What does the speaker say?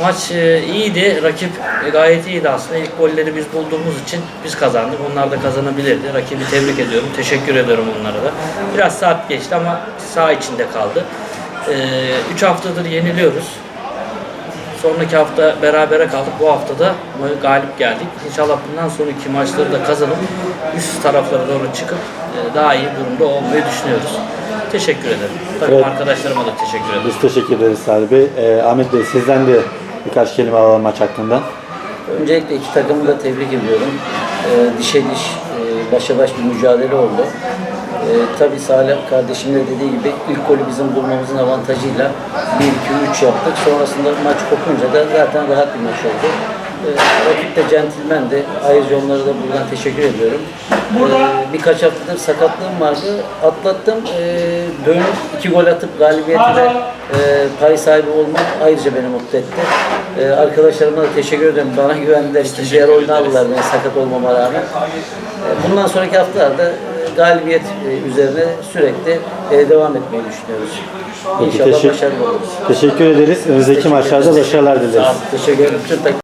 Maç e, iyiydi. Rakip e, gayet iyiydi aslında. İlk golleri biz bulduğumuz için biz kazandık. Onlar da kazanabilirdi. Rakibi tebrik ediyorum. Teşekkür ediyorum onlara da. Biraz saat geçti ama sağ içinde kaldı. 3 haftadır yeniliyoruz. Sonraki hafta berabere kaldık. Bu hafta da galip geldik. İnşallah bundan sonraki maçları da kazanıp üst taraflara doğru çıkıp e, daha iyi durumda olmayı düşünüyoruz. Teşekkür ederim. Takım Evet. arkadaşlarıma da teşekkür ederim. Biz teşekkür ederiz Salih Bey. Ee, Ahmet Bey sizden de birkaç kelime alalım maç hakkında. Öncelikle iki takımı da tebrik ediyorum. Ee, dişe diş, e, başa baş bir mücadele oldu. Ee, tabii Salih kardeşim de dediği gibi ilk golü bizim bulmamızın avantajıyla 1-2-3 yaptık. Sonrasında maç kopunca da zaten rahat bir maç oldu. Ee, rakip de centilmendi. Ayrıca onlara da buradan teşekkür ediyorum. Ee, birkaç haftadır sakatlığım vardı. Atlattım. Ee, dönüp iki gol atıp galibiyeti de e, pay sahibi olmak ayrıca beni mutlu etti. Ee, arkadaşlarıma da teşekkür ederim. Bana güvendiler. İkinci yarı oyunu aldılar beni sakat olmama rağmen. Ee, bundan sonraki haftalarda e, galibiyet üzerine sürekli devam etmeyi düşünüyoruz. Peki, İnşallah teşekkür- başarılı oluruz. Teşekkür ederiz. Önümüzdeki maçlarda başarılar dileriz. Teşekkür ederim.